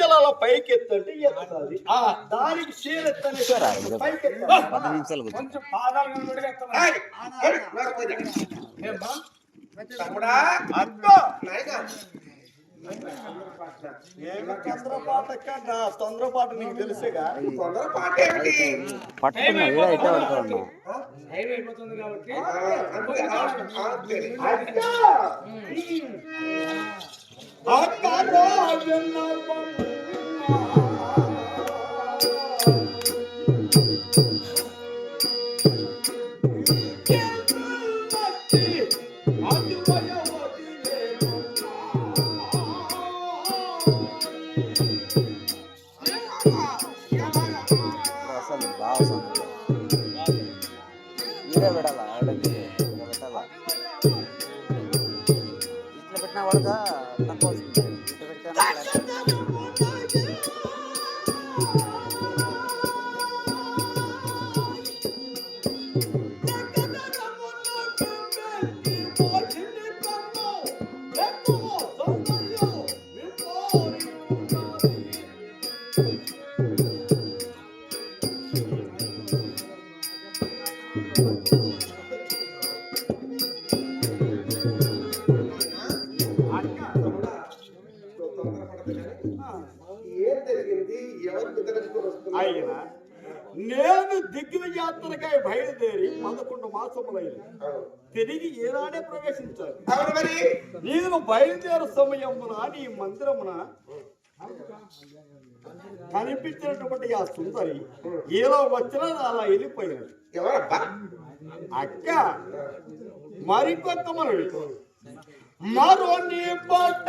పింఛల పైకి ఎత్తంటే ఎత్తాలి దానికి ఎత్తాలి. కొంచెం పాదాలు ఏమి తొందరపాటు తొందరపాటు నీకు తెలుసుగా తొందర పాట ఏమిటి పట్టుకున్నా వీడ ఇట్టే పట్టుకున్నా టైం అయిపోతుంది కాబట్టి. అక్క అక్క ఆయన నేను దిగ్విజయాత్రకై బయలుదేరి పదకొండు మాసములైంది. తిరిగి ఏనాడే ప్రవేశించాలి నేను బయలుదేరు సమయమున నీ మందిరమున కనిపించినటువంటి ఆ సుందరి ఏదో వచ్చినా అలా వెళ్ళిపోయినది అక్క మరికొంత మరుడు మరో నీ పట్ట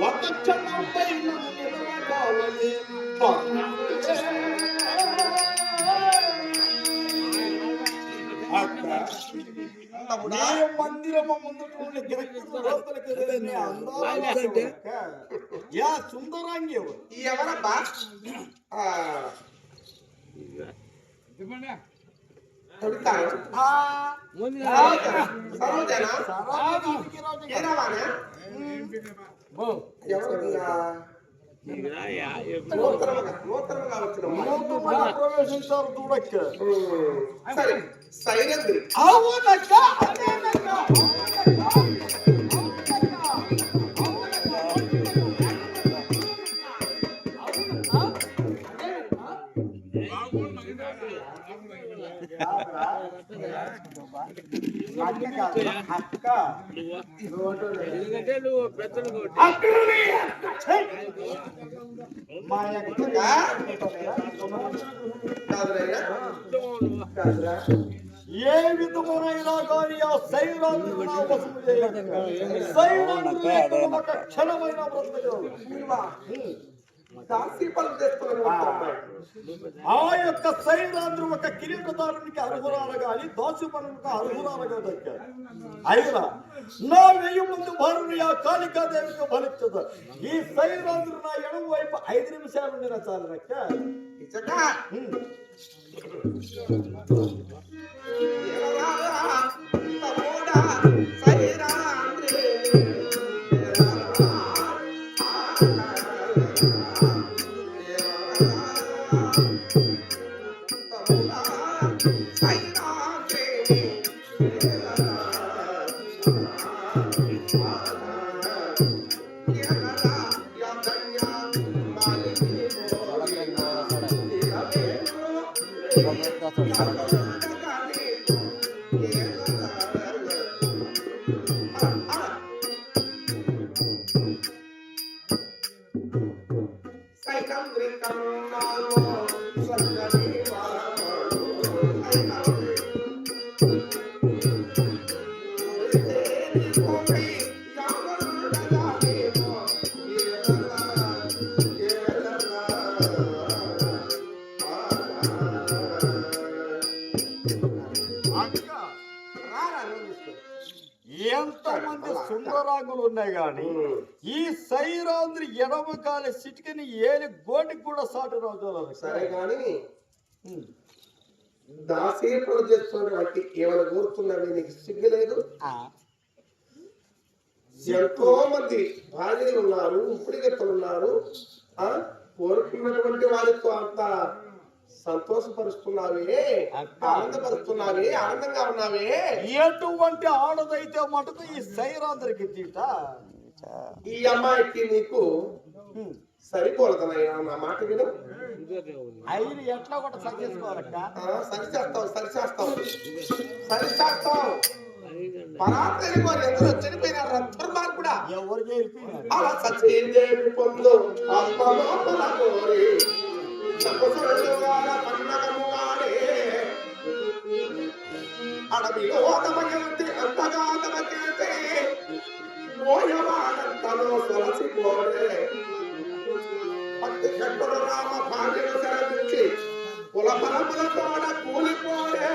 ఒక క్షణంపై నన్ను నిలవగాలని అక్క నీ మందిరము ముందుకు ఉండే గిరక్కుడు లోపలికి వెళ్ళని అందాల యా సుందరాంగి ఎవరు? ఎవరబ్బా? ఆ, చెప్పండి అడుగుతాను ఆ. సరోజనా? సరానికి రాజు గారు. ఏరావానా ఓ ఎవరు నూతనముగా నూతనముగా వచ్చిన వాడు. నూతనంగా ప్రవేశించారు చూడక్క సరే సైరంద్రి అవునక్క అదేనక్క. ఏ విధమునైనా కానీ ఆ శైలాన్ని నా క్షణమైన బ్రతకలేదు. ఆ. యొక్క సైరాంధ్రు ఒక కిరీటదారునికి అర్హురాలు గాని దాసు పనులకు అర్హురాలుగా దక్కారు. అయినా నా వెయ్యి ముందు భారుని ఆ కాళికాదేవికి ఫలించదు ఈ సైరాంధ్రు నా ఎడమ వైపు ఐదు నిమిషాలు ఉండిన చాలు నిజంగా? అక్క, ఎంతమంది సుందరాంగులు ఉన్నాయి ఈ సైరాంధ్రి ఎడమ కాలి సిటికని ఏలి గోటికి కూడా సాటి రోజులు సరే కానీ దాసేపలు చేస్తున్నటువంటి ఏమైనా కోరుతున్నాడు నీకు సిగ్గు లేదు? ఎంతో మంది భార్యలు ఉన్నారు ఉప్పుడిగత్తలు ఉన్నారు. ఆ? కోరుకున్నటువంటి వారితో అంత సంతోషపరుస్తున్నావే ఆనందపరుస్తున్నావే ఆనందంగా ఉన్నావే. ఎటువంటి ఆడదైతే మటుకు ఈ సైరాంధ్రికి తీట? ఈ అమ్మాయికి నీకు సరిపోలదనయ్యా నా మాట విను. ఎట్లా కూడా సరిచేసుకోవాలక్క ఆ, సరి చేస్తావు సరి చేస్తావు. సరి చేస్తావు. పరాత్రి వారు ఎందరో చనిపోయినారు దుర్మార్గుడా ఎవరు అలా సచేదేవి పొందు కోరి తపస్సుగాల పండగము వాడే అడవిలో తమకెళ్తే అంతగా తమకెళ్తే మోయవాడంతలో సొలసిపోడే పత్తి కట్టుడు రామ భార్యను సెలవించి కుల పరములతోడ కూలిపోడే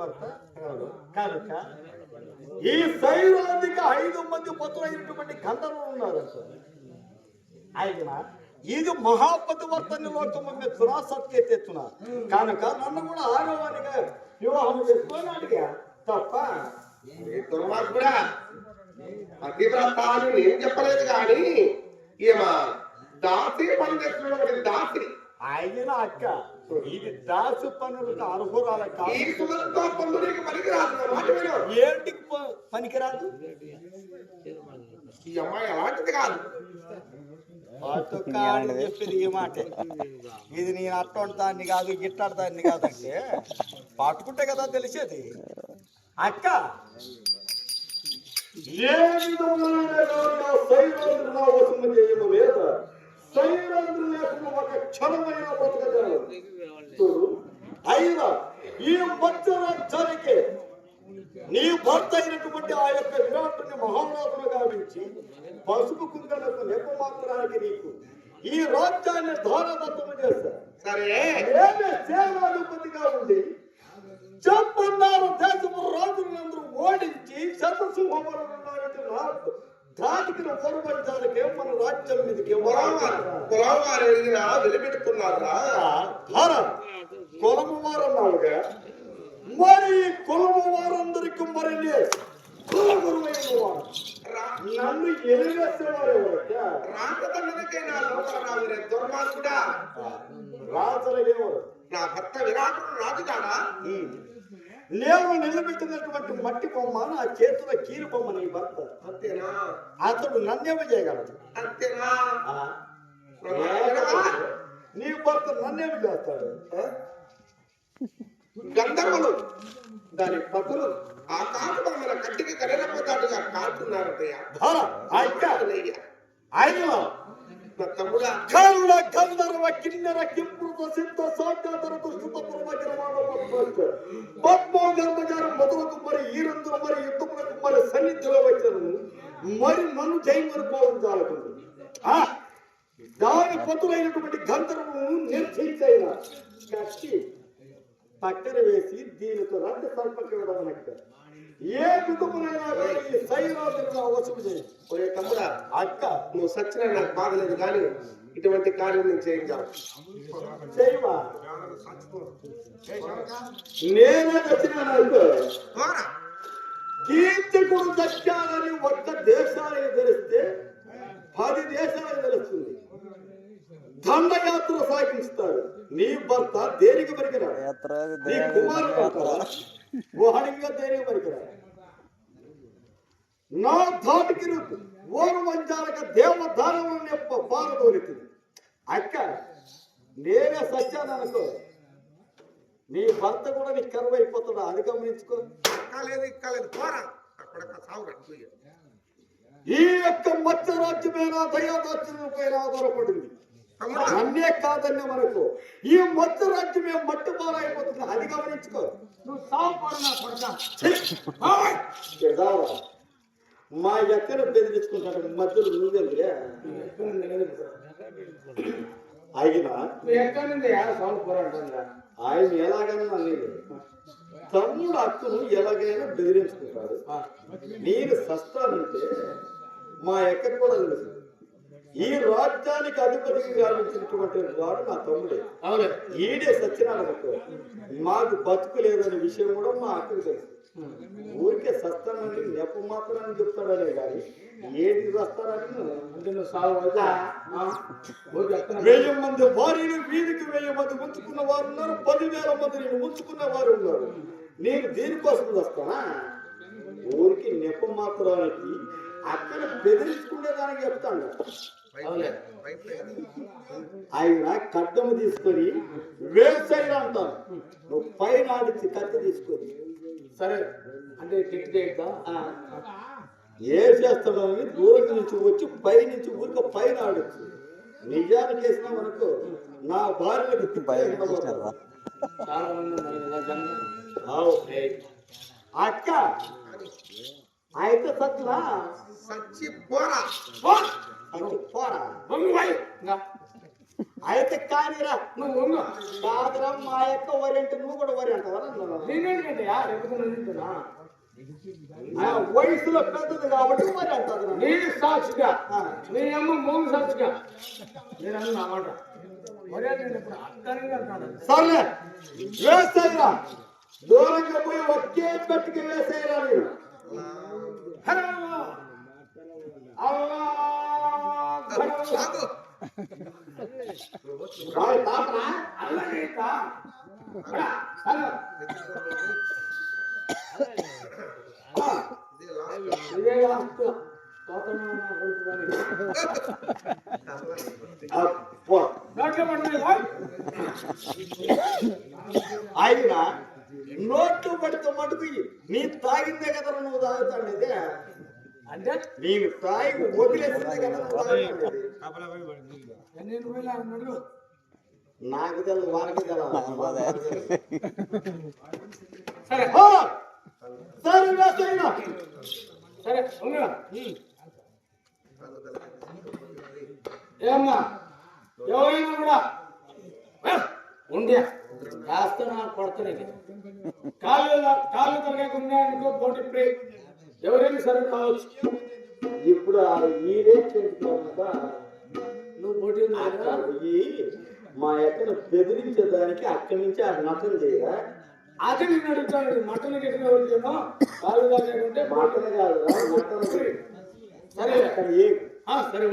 వర్త. అవును. కనుక ఈ సైరాధిక ఐదు మంది పతులైనటువంటి గంధర్వులు ఉన్నారు ఆయన ఇది మహాపతి వర్తని లోకము మెచ్చున సత్కెత్తెత్తున కనుక నన్ను కూడా ఆడవానిగా వివాహం చేసుకొని అడిగా. తప్ప ఈ దుర్మార్గుడా? పతివ్రత అని నేను చెప్పలేదు కానీ ఈమె దాసి పని చేస్తున్నటువంటి దాసి. ఆయన అక్క. ఇది దాసు పనులకు అర్హురాల కాదు. ఏంటికి పనికిరాదు ఈ అమ్మాయి అలాంటిది కాదు. ఈ మాట. ఇది నేను అట్టోటి దాన్ని కాదు గిట్టాడు దాన్ని కాదంటే పట్టుకుంటే కదా తెలిసేది. అక్క! ఏ విధముగానే సైరాంధ్రుడు లేకుండా ఒక క్షణమైన బ్రతకగలదు చూడు అయినా ఈ మధ్య రాజ్యానికి నీ భర్త అయినటువంటి ఆ యొక్క విరాటుని మహారాజును గావించి పసుపు కుంకలకు నెప్ప మాత్రానికి నీకు ఈ రాజ్యాన్ని ధారదత్తము చేశారు. సరే. నేనే సేనాధిపతిగా ఉండి చెప్పన్నారు దేశపు రాజులందరూ ఓడించి శతసింహమరున్నారంటే నాకు దానికి పొరపంచాలకే మన రాజ్యం మీదకి కులవారు కులవారు ఎదిగినా వెలిపెట్టుకున్నారా కులము వారన్నావుగా మరి ఈ కులము వారందరికి మరి నన్ను ఎలివేసేవారు? రాజదండనికైనా లోపల రావురే దుర్మార్గుడా. రాజులు ఎవరు నా భర్త విరాటుడు రాజుగాడా? నేను నిలబెట్టినటువంటి మట్టి బొమ్మ నా చేతుల కీలు బొమ్మ నీ భర్త అంతేనా? అతడు నన్నేమి చేయగలడు? అంతేనా? నీ భర్త నన్నేమి చేస్తాడు? గంధర్వులు దాని పతులు ఆ కాకుడు మన కంటికి కనకపోతాడుగా కాకున్నారటయ్యా ఆయన నా తమ్ముడా. గంధర్వ కిన్నెర కింపురుత సిద్ధ సాక్షాతర దుష్టుత పూర్వకిరమాణ పద్మోగర్భ గారు మొదలకు మరి ఈ ఈరందులు మరి యుద్ధములకు మరి సన్నిధిలో వచ్చాను. మరి నన్ను జైమని పోవడం చాలకుంది ఆ దాని పతులైనటువంటి గంధర్వము నిర్చయించైన కట్టి పక్కన వేసి దీనితో రద్ద సర్పక విడవనక్క ఏ కానీ ఈ చేయి తమ్ముడా అక్క నువ్వు సచ్చినా నాకు బాధలేదు కానీ ఇటువంటి కార్యం నేను చేయించాను చేయవా? నేనే వచ్చినాను పోరా. కీర్తికుడు చచ్చాడని ఒక్క దేశానికి తెలిస్తే పది దేశాలకు తెలుస్తుంది. దండయాత్ర సాగించుతాడు నీ భర్త దేనికి పనికిరాడు? యాత్ర నీ కుమారుడు అంటారా వాడిగా దేనికి పనికిరాడు? నా ధాటికి ఓరు వంచాలక దేవ దానవులను యొక్క బాధతోనితుంది అక్క నేనే సత్యాననుకో నీ భర్త కూడా నీకు కరువు అయిపోతాడు అది గమనించుకో. ఎక్కలేదు పోరా. అక్కడ. ఈ యొక్క మత్స్య రాజ్యమైన దయాదాత్యం పైన ఆధారపడింది. అన్నే కాదన్నే మనకు ఈ మత్స్య రాజ్యమే మట్టి పాలైపోతుంది అది గమనించుకో. నువ్వు సాగు పడు నా కొడక ఎదావా. మా ఎక్కడ బెదిరించుకుంటాడు మధ్యలో నువ్వెందుకే ఆయన ఆయన ఎలాగైనా అనేది తమ్ముడు అక్కను ఎలాగైనా బెదిరించుకుంటాడు. నేను సస్తానంటే మా ఎక్కడ కూడా తెలుసు ఈ రాజ్యానికి అధిపతికి గావించినటువంటి వాడు నా తమ్ముడే. అవును. ఈడే సత్యనారాయణకు మాకు బతుకు లేదనే విషయం కూడా మా అక్కకు తెలుసు. ఊరికే సస్తానని నెప్ప మాత్రాన్ని చెప్తాడనే కానీ ఏది వస్తారని వెయ్యి మంది భార్యలు వీధికి వెయ్యి మంది ఉంచుకున్న వారు ఉన్నారు పదివేల మంది నేను ఉంచుకున్న వారు ఉన్నారు. నేను దీనికోసం వస్తానా? ఊరికి నెప్ప మాత్రానికి అక్కడ బెదిరించుకునేదానికి చెప్తాను. అవులే ఆయన కడ్డము తీసుకొని వేసైన అంటాను నువ్వు పైన ఆడించి కత్తి తీసుకొని. సరే అంటే టిక్ చేయొద్దా ఆ, ఏం చేస్తాడని దూరం నుంచి వచ్చి పై నుంచి ఊరిక పైన ఆడొచ్చు. నిజానికి వేసినా మనకు నా చాలా మంది ఆవు. అక్క అయితే సత్లా సచ్చి పోరా. పోరా. అయితే కానీరా. నువ్వు కాదురా మా యొక్క వరి అంటే నువ్వు కూడా వరి అంటావా? నన్ను? నేనేంటంటే రేపు నింటున్నా ఆ వయసులో పెద్దది కాబట్టి వరి అంటారు నన్ను. నీ సాక్షిగా. ఆ. నీ అమ్మ మూడు సాక్షిగా. నేను మరే నేను వేసేయరా దూరంగా పోయి ఒకే పెట్టుకు వేసేయరా నేను అల్లా. ఆయన నోట్లు పడితే మటుకు నీ తాగిందే కదా నువ్వు తాగుతాడు అంటే నేను తాగి వదిలేసిందే కదా నాకు తెలియదు వారికి తెలియదు సరే! సరే ఏమ్మా? ఎవరైనా కూడా? ఉండే. వేస్తున్నా కొడతాను కాళ్ళు కాళ్ళు తరగక ఉన్నాయనుకో పోటీ ప్రే ఎవరైనా సరే కావచ్చు ఇప్పుడు ఈ రేట్ చేస్తున్నా నువ్వు పోటీ ఉంది? కదా పోయి మా ఎక్కడ బెదిరించేదానికి అక్కడి నుంచి ఆ నటన చేయరా అది నేను అడుగుతాను మటన్ గిట్ల ఎవరికేమో కాళ్ళు తరగకుంటే మాటలు కాదు చేయి. సరే. అక్కడ ఏ? సరే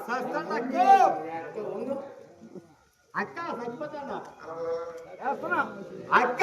సస్తాను అక్క. సరిపోతాడా అక్క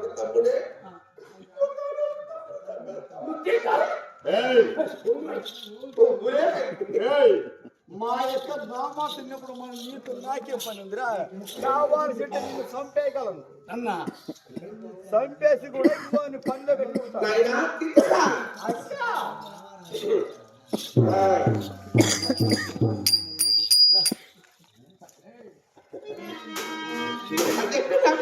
మనం నీకు పని ఉందిరా కావాల్సి నిన్ను చంపేయగలను. అన్న. చంపేసి కూడా ఇంకో పనిలో పెట్టుకుంటా నాయనా. తిట్టరా? ఆ. అంటే పిల్లగా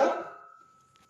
దైవం